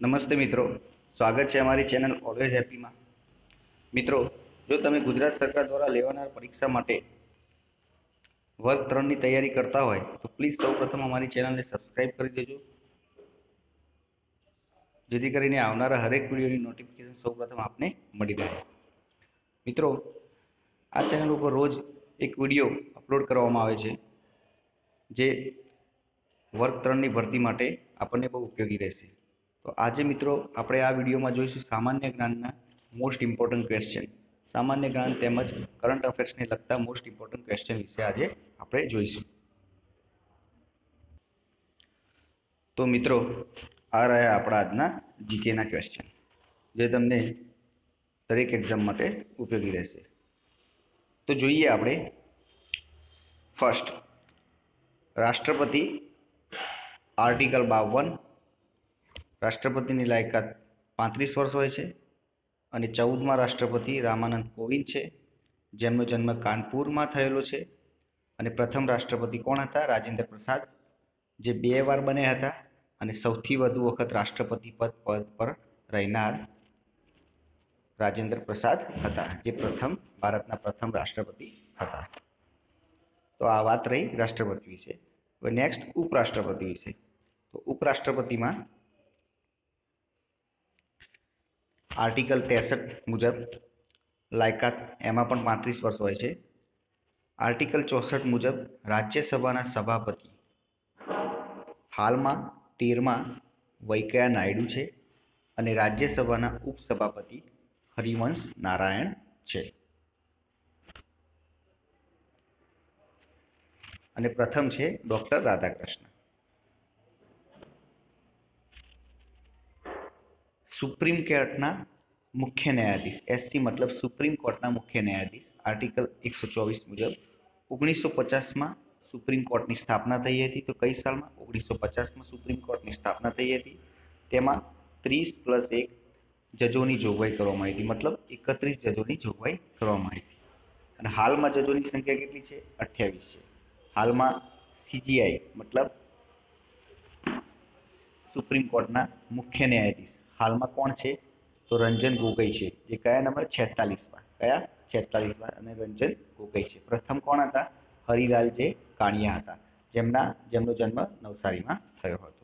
નમસ્તે મિત્રો. સ્વાગત છે અમારી ચેનલ ઓલવેઝ હેપીમાં મિત્રો, જો તમે ગુજરાત સરકાર દ્વારા લેવાનાર પરીક્ષા માટે વર્ગ ત્રણની તૈયારી કરતા હોય, તો પ્લીઝ સૌપ્રથમ અમારી ચેનલને સબસ્ક્રાઈબ કરી દેજો. જેથી કરીને આવનારા હરેક વિડીયોની નોટિફિકેશન સૌપ્રથમ આપને મળી રહે. મિત્રો, આ ચેનલ ઉપર રોજ એક વીડિયો અપલોડ કરવામાં આવે છે, જે વર્ગ ત્રણની ભરતી માટે આપણને બહુ ઉપયોગી રહેશે. તો આજે મિત્રો આપણે આ વિડીયોમાં જોઈશું સામાન્ય જ્ઞાનના મોસ્ટ ઇમ્પોર્ટન્ટ ક્વેશ્ચન સામાન્ય જ્ઞાન તેમજ કરંટ અફેર્સને લગતા મોસ્ટ ઇમ્પોર્ટન્ટ ક્વેશ્ચન વિશે આજે આપણે જોઈશું. તો મિત્રો, આ રહ્યા આપણા આજના જીકેના ક્વેશ્ચન જે તમને દરેક એક્ઝામ માટે ઉપયોગી રહેશે. તો જોઈએ આપણે ફર્સ્ટ રાષ્ટ્રપતિ આર્ટિકલ બાવન રાષ્ટ્રપતિની લાયકાત પાંત્રીસ વર્ષ હોય છે અને ચૌદમાં રાષ્ટ્રપતિ રામાનંદ કોવિંદ છે, જેમનો જન્મ કાનપુરમાં થયેલો છે અને પ્રથમ રાષ્ટ્રપતિ કોણ હતા? રાજેન્દ્ર પ્રસાદ, જે બે વાર બન્યા હતા અને સૌથી વધુ વખત રાષ્ટ્રપતિ પદ પદ પર રહેનાર રાજેન્દ્ર પ્રસાદ હતા, જે પ્રથમ ભારતના પ્રથમ રાષ્ટ્રપતિ હતા. તો આ વાત રહી રાષ્ટ્રપતિ વિશે. હવે નેક્સ્ટ ઉપરાષ્ટ્રપતિ વિશે. તો ઉપરાષ્ટ્રપતિમાં આર્ટિકલ ત્રેસઠ મુજબ લાયકાત એમાં પણ પાંત્રીસ વર્ષ હોય છે. આર્ટિકલ ચોસઠ મુજબ રાજ્યસભાના સભાપતિ હાલમાં તેરમાં વૈકયા નાયડુ છે અને રાજ્યસભાના ઉપસભાપતિ હરિવંશ નારાયણ છે. અને પ્રથમ છે ડૉક્ટર રાધાકૃષ્ણ. સુપ્રીમ કોર્ટના મુખ્ય ન્યાયાધીશ એસસી મતલબ સુપ્રીમ કોર્ટના મુખ્ય ન્યાયાધીશ, આર્ટિકલ એકસો ચોવીસ મુજબ ઓગણીસો પચાસમાં સુપ્રીમ કોર્ટની સ્થાપના થઈ હતી. તો કઈ સાલમાં? ઓગણીસો પચાસમાં સુપ્રીમ કોર્ટની સ્થાપના થઈ હતી. તેમાં ત્રીસ પ્લસ એક જજોની જોગવાઈ કરવામાં આવી હતી. મતલબ એકત્રીસ જજોની જોગવાઈ કરવામાં આવી હતી. અને હાલમાં જજોની સંખ્યા કેટલી છે? અઠ્યાવીસ છે. હાલમાં સીજીઆઈ મતલબ સુપ્રીમ કોર્ટના મુખ્ય ન્યાયાધીશ હાલમાં કોણ છે? તો રંજન ગોગોઈ છે. જે કયા નંબર? છેતાલીસમાં કયા? છેતાલીસમાં અને રંજન ગોગોઈ છે. પ્રથમ કોણ હતા? હરિલાલ જે કાણિયા હતા. જેમના, જેમનો જન્મ નવસારીમાં થયો હતો.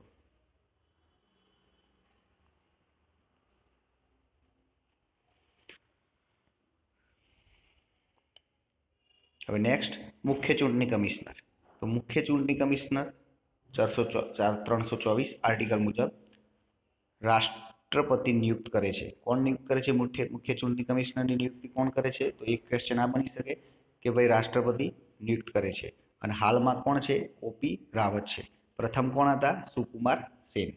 હવે નેક્સ્ટ મુખ્ય ચૂંટણી કમિશનર. તો મુખ્ય ચૂંટણી કમિશનર ચારસો ચાર, ત્રણસો ચોવીસ આર્ટિકલ મુજબ રાષ્ટ્રપતિ નિયુક્ત કરે છે. કોણ નિયુક્ત કરે છે? મુખ્ય મુખ્ય ચૂંટણી કમિશનરની નિયુક્તિ કોણ કરે છે? તો એક ક્વેશ્ચન આ બની શકે કે ભાઈ રાષ્ટ્રપતિ નિયુક્ત કરે છે. અને હાલમાં કોણ છે? ઓપી રાવત છે. પ્રથમ કોણ હતા? સુકુમાર સેન.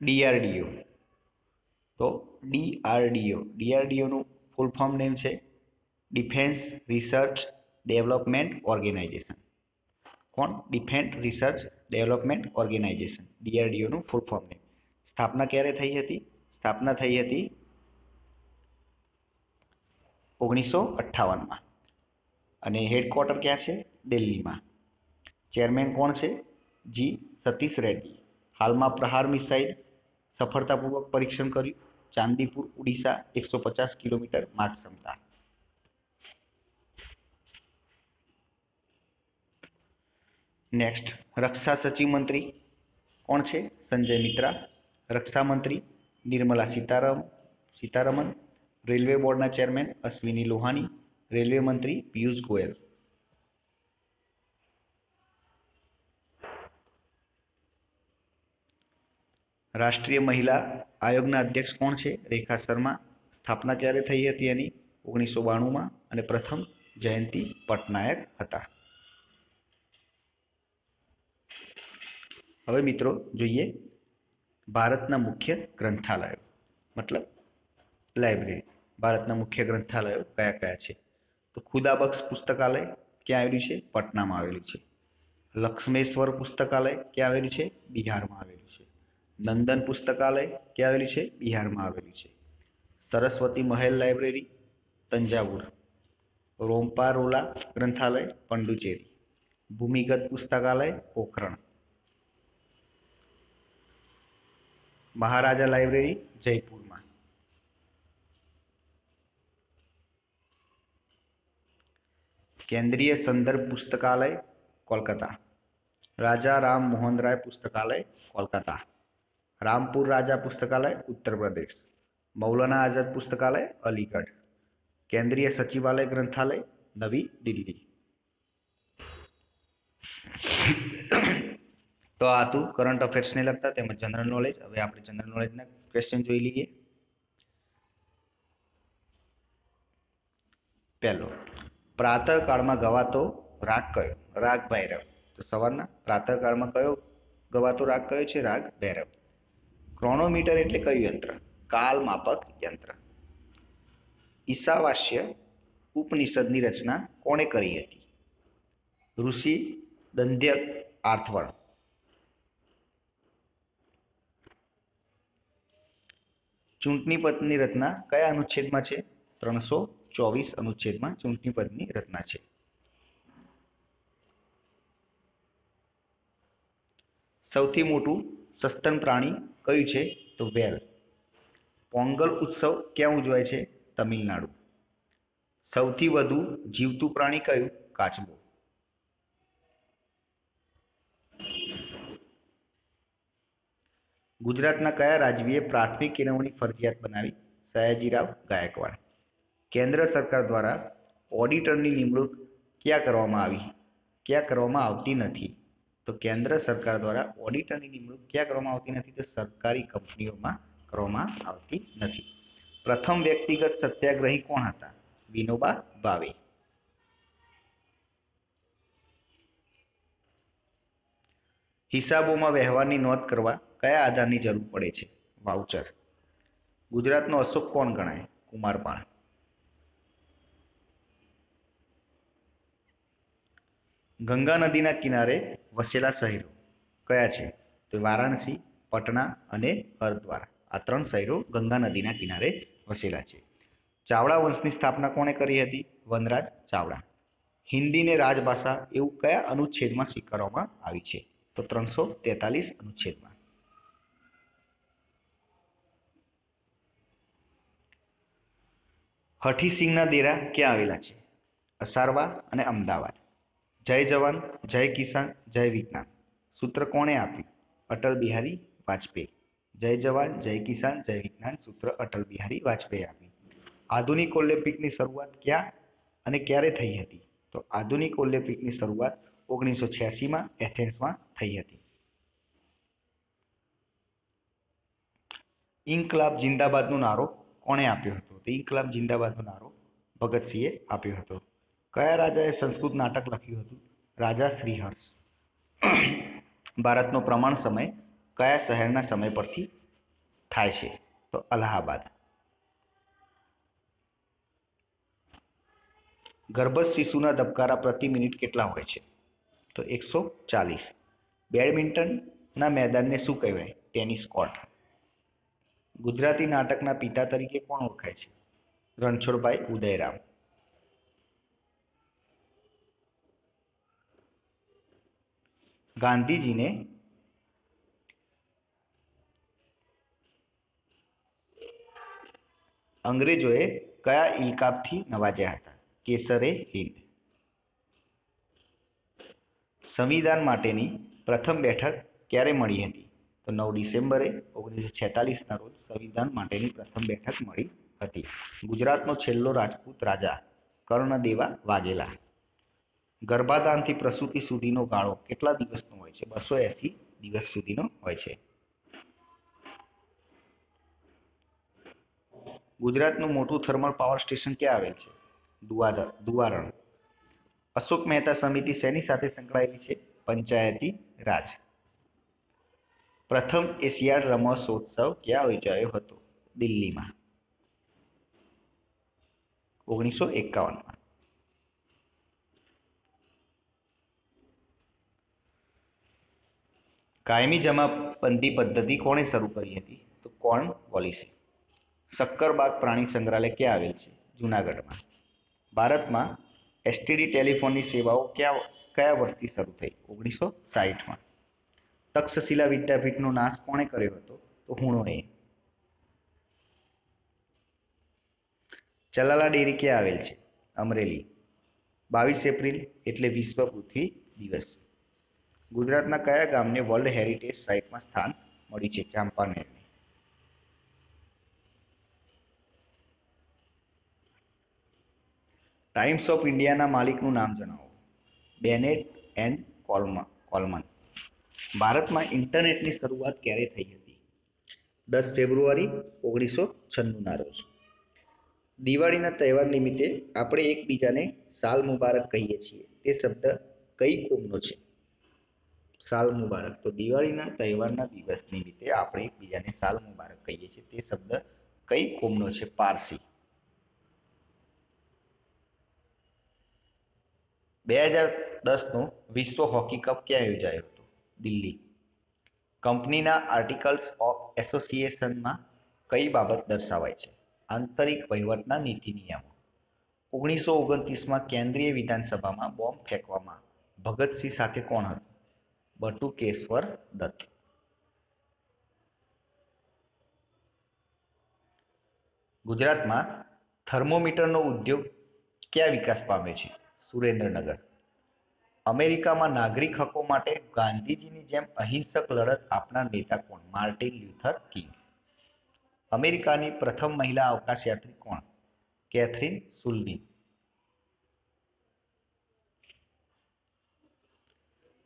ડીઆરડીઓ તો ડીઆરડીઓ ડીઆરડીઓનું ફૂલ ફોર્મ નેમ છે. ડિફેન્સ રિસર્ચ ડેવલપમેન્ટ ઓર્ગેનાઇઝેશન કોણ ડિફેન્સ રિસર્ચ ડેવલપમેન્ટ ઓર્ગેનાઇઝેશન ડીઆરડીઓનું ફૂલ ફોર્મ નેમ સ્થાપના ક્યારે થઈ હતી? સ્થાપના થઈ હતી ઓગણીસો અઠ્ઠાવનમાં. અને હેડક્વાર્ટર ક્યાં છે? દિલ્હીમાં. ચેરમેન કોણ છે? જી સતીશ રેડ્ડી. હાલમાં પ્રહાર મિસાઇલ સફળતાપૂર્વક પરીક્ષણ કર્યું. ચાંદીપુર, ઉડીસા, એકસો પચાસ કિલોમીટર માર્ગ ક્ષમતા નેક્સ્ટ રક્ષા સચિવ મંત્રી. કોણ છે? સંજય મિત્રા. રક્ષા મંત્રી, નિર્મલા સીતારામ, સીતારમન. રેલવે બોર્ડના ચેરમેન, અશ્વિની લોહાની. રેલવે મંત્રી, પિયુષ ગોયલ. રાષ્ટ્રીય મહિલા આયોગના અધ્યક્ષ કોણ છે? રેખા શર્મા. સ્થાપના ક્યારે થઈ હતી એની? ઓગણીસો બાણુંમાં. અને પ્રથમ જયંતિ પટનાયક હતા. હવે મિત્રો જોઈએ ભારતના મુખ્ય ગ્રંથાલયો. મતલબ લાઇબ્રેરી. ભારતના મુખ્ય ગ્રંથાલયો કયા કયા છે? તો ખુદાબક્ષ પુસ્તકાલય ક્યાં આવેલું છે? પટનામાં આવેલું છે. લક્ષ્મેશ્વર પુસ્તકાલય ક્યાં આવેલું છે? બિહારમાં આવેલું છે. નંદન પુસ્તકાલય ક્યાં આવેલું છે? બિહારમાં આવેલું છે. સરસ્વતી મહેલ લાઇબ્રેરી, તંજાવુર. રોમ્પારોલા ગ્રંથાલય, પંડુચેરી. ભૂમિગત પુસ્તકાલય, પોખરણ. મહારાજા લાઇબ્રેરી જયપુરમાં. કેન્દ્રીય સંદર્ભ પુસ્તકાલય કોલકાતા. રાજા રામ મોહન રાય પુસ્તકાલય કોલકાતા. રામપુર રાજા પુસ્તકાલય ઉત્તર પ્રદેશ. મૌલાના આઝાદ પુસ્તકાલય અલીગઢ. કેન્દ્રીય સચિવાલય ગ્રંથાલય નવી દિલ્હી. તો આ હતું કરંટ અફેર્સને લગતા તેમજ જનરલ નોલેજ હવે આપણે જનરલ નોલેજના ક્વેશ્ચન જોઈ લઈએ. પહેલો, પ્રાતઃકાળમાં ગવાતો રાગ કયો? રાગ ભૈરવ. તો સવારના, પ્રાતઃકાળમાં કયો ગવાતો રાગ કયો છે? રાગ ભૈરવ. ક્રોનોમીટર એટલે કયું યંત્ર? કાલ માપક યંત્ર. ઈશાવાસ્ય ઉપનિષદની રચના કોણે કરી હતી? ઋષિ દંધ્યક આર્થવણ ચૂંટણી પદની રચના કયા અનુચ્છેદમાં છે? ત્રણસો ચોવીસ અનુચ્છેદમાં ચૂંટણી પદની રચના છે. સૌથી મોટું સસ્તન પ્રાણી કયું છે? તો વેલ. પોંગલ ઉત્સવ ક્યાં ઉજવાય છે? તમિલનાડુ. સૌથી વધુ જીવતું પ્રાણી કયું? કાચબો. ગુજરાતના કયા રાજવીએ પ્રાથમિક કેળવણી ફરજિયાત બનાવી? સયાજીરાવ ગાયકવાડ. કેન્દ્ર સરકાર દ્વારા ઓડિટરની નિમણૂક ક્યાં કરવામાં આવી? ક્યાં કરવામાં આવતી નથી? તો કેન્દ્ર સરકાર દ્વારા ઓડિટરની નિમણૂક ક્યાં કરવામાં આવતી નથી? તો સરકારી કંપનીઓમાં કરવામાં આવતી નથી. પ્રથમ વ્યક્તિગત સત્યાગ્રહી કોણ હતા? વિનોબા ભાવે. હિસાબોમાં વ્યવહારની નોંધ કરવા કયા આધારની જરૂર પડે છે? વાઉચર. ગુજરાતનો અશોક કોણ ગણાય? કુમારપાળ ગંગા નદીના કિનારે વસેલા શહેરો કયા છે? તો વારાણસી, પટના અને હરદ્વાર. આ ત્રણ શહેરો ગંગા નદીના કિનારે વસેલા છે. ચાવડા વંશની સ્થાપના કોણે કરી હતી? વનરાજ ચાવડા. હિન્દીને રાજભાષા એવું કયા અનુચ્છેદમાં સ્વીકારવામાં આવી છે? તો ત્રણસો તેતાલીસ અનુચ્છેદમાં. હઠીસિંહના દેરા ક્યાં આવેલા છે? અસારવા અને અમદાવાદ. જય જવાન, જય કિસાન, જય વિજ્ઞાન. સૂત્ર કોણે આપ્યું? અટલ બિહારી વાજપેયી. જય જવાન, જય કિસાન, જય વિજ્ઞાન, સૂત્ર અટલ બિહારી વાજપેયી આપ્યું. આધુનિક ઓલિમ્પિકની શરૂઆત ક્યાં અને ક્યારે થઈ હતી? તો આધુનિક ઓલિમ્પિકની શરૂઆત ઓગણીસો છ્યાસીમાં એથેન્સમાં થઈ હતી. ઇન્કલાબ જિંદાબાદનો નારો કોણે આપ્યો હતો? તો ઇન્કલાબ જિંદાબાદનો નારો ભગતસિંહે આપ્યો હતો. કયા રાજાએ સંસ્કૃત નાટક લખ્યું હતું? રાજા શ્રીહર્ષ. ભારતનો પ્રમાણ સમય કયા શહેરના સમય પરથી થાય છે? તો અલ્હાબાદ. ગર્ભસ્થ શિશુના ધબકારા પ્રતિ મિનિટ કેટલા હોય છે? તો એકસો ચાલીસ. બેડમિન્ટનના મેદાનને શું કહેવાય? Tennis court. ગુજરાતી નાટકના પિતા તરીકે કોણ ઓળખાય છે? રણછોડભાઈ ઉદયરામ. ગાંધીજીને અંગ્રેજોએ કયા ઇલકાપથી નવાજ્યા હતા? કેસરે હિન્દ. સંવિધાન માટેની પ્રથમ બેઠક ક્યારે મળી હતી? તો નવ ડિસેમ્બરે ઓગણીસો છેતાલીસના રોજ સંવિધાન માટેની પ્રથમ બેઠક મળી હતી. ગુજરાતનો છેલ્લો રાજપૂત રાજા કર્ણદેવા વાઘેલા. ગર્ભાધાનથી પ્રસૂતિ સુધીનો ગાળો કેટલા દિવસનો હોય છે? બસો એંસી દિવસ સુધીનો હોય છે. ગુજરાતનું મોટું થર્મલ પાવર સ્ટેશન ક્યાં આવેલ છે? દુવાદર, દુવારણ. અશોક મહેતા સમિતિ શેની સાથે સંકળાયેલી છે? પંચાયતી રાજ. પ્રથમ એશિયાડ રમતોત્સવ ક્યાં યોજાયો હતો? દિલ્હીમાં. ઓગણીસો એકાવનમાં. કાયમી જમાબંધી પદ્ધતિ કોણે શરૂ કરી હતી? તો કોણ વોલિસે. શક્કરબાગ પ્રાણી સંગ્રહાલય ક્યાં આવેલ છે? જુનાગઢમાં. ભારતમાં એસટીડી ટેલિફોનની સેવાઓ ક્યાં, કયા વર્ષથી શરૂ થઈ? ઓગણીસો સાહીઠમાં. તક્ષશિલા વિદ્યાપીઠનો નાશ કોણે કર્યો હતો? તો હુણોએ ચલાલા ડેરી ક્યાં આવેલ છે? અમરેલી. બાવીસ એપ્રિલ, એટલે વિશ્વ પૃથ્વી દિવસ. ગુજરાતના કયા ગામને વર્લ્ડ હેરિટેજ સાઇટમાં સ્થાન મળ્યું છે? ચાંપાનેરને ટાઈમ્સ ઓફ ઇન્ડિયાના માલિકનું નામ જણાવો. બેનેટ એન્ડ કોલમા કોલમન. ભારતમાં ઇન્ટરનેટની શરૂઆત ક્યારે થઈ હતી? દસ ફેબ્રુઆરી ઓગણીસો છન્નુંના રોજ. દિવાળીના તહેવાર નિમિત્તે આપણે એકબીજાને સાલ મુબારક કહીએ છીએ. તે શબ્દ કઈ કોમનો છે? સાલ મુબારક તો દિવાળીના તહેવારના દિવસ નિમિત્તે આપણે એકબીજાને સાલ મુબારક કહીએ છીએ. તે શબ્દ કઈ કોમનો છે? પારસી. બે હજાર દસનો વિશ્વ હોકી કપ ક્યાં યોજાયો હતો? દિલ્હી. કંપનીના આર્ટિકલ્સ ઓફ એસોસિએશનમાં કઈ બાબત દર્શાવાય છે? આંતરિક વહીવટના નીતિ નિયમો. ઓગણીસો ઓગણત્રીસમાં કેન્દ્રીય વિધાનસભામાં બોમ્બ ફેંકવામાં ભગતસિંહ સાથે કોણ હતું? બટુકેશ્વર દત્ત. ગુજરાતમાં થર્મોમીટરનો ઉદ્યોગ ક્યાં વિકાસ પામ્યો છે? સુરેન્દ્રનગર. અમેરિકામાં નાગરિક હકો માટે ગાંધીજીની જેમ અહિંસક લડત આપનાર નેતા કોણ? Martin Luther King. અમેરિકાની પ્રથમ મહિલા અવકાશયાત્રી કોણ? Kathryn Sullivan.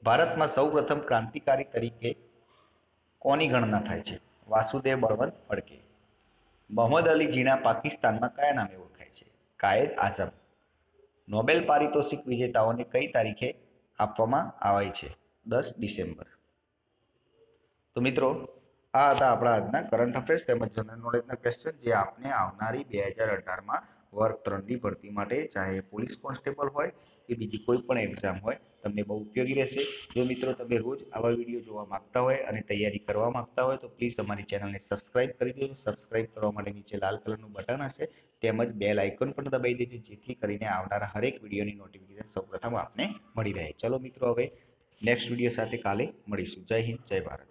ભારતમાં સૌપ્રથમ ક્રાંતિકારી તરીકે કોની ગણના થાય છે? વાસુદેવ બળવંત ફડકે. મોહમ્મદ અલી જીણા પાકિસ્તાનમાં કયા નામે ઓળખાય છે? કાયદ આઝમ. નોબેલ પારિતોષિક વિજેતાઓને કઈ તારીખે આપવામાં આવે છે. દસ ડિસેમ્બર. તો મિત્રો, આ હતા આપણા આજના કરંટ અફેર્સ તેમજ જનરલ નોલેજના ક્વેશ્ચન જે આપને આવનારી બે હજાર અઢારમાં વર્ગ ત્રણની ભરતી માટે ચાહે પોલીસ કોન્સ્ટેબલ હોય કે બીજી કોઈ પણ એક્ઝામ હોય, તમને બહુ ઉપયોગી રહેશે. જો મિત્રો તમે રોજ આવા વીડિયો જોવા માંગતા હોય અને તૈયારી કરવા માંગતા હોય તો પ્લીઝ અમારી ચેનલને સબસ્ક્રાઇબ કરી દેજો. સબસ્ક્રાઇબ કરવા માટે નીચે લાલ કલરનું બટન હશે, તેમજ બેલ આઇકોન પણ દબાવી દેજો, જેથી કરીને આવનારા હરેક વિડીયોની નોટિફિકેશન સૌપ્રથમ આપને મળી રહે. ચલો મિત્રો, હવે નેક્સ્ટ વીડિયો સાથે કાલે મળીશું. જય હિન્દ, જય ભારત.